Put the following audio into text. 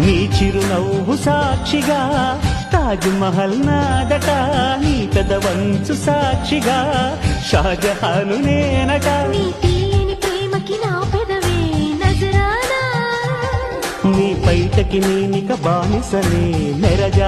నీ చిరునవ్వు సాక్షిగా తాజ్ మహల్ నాదట. నీ కథ వంచు సాక్షిగా షాజహాను నేనట. నీ పైటకి నేనిక బానిసనే నెరజానా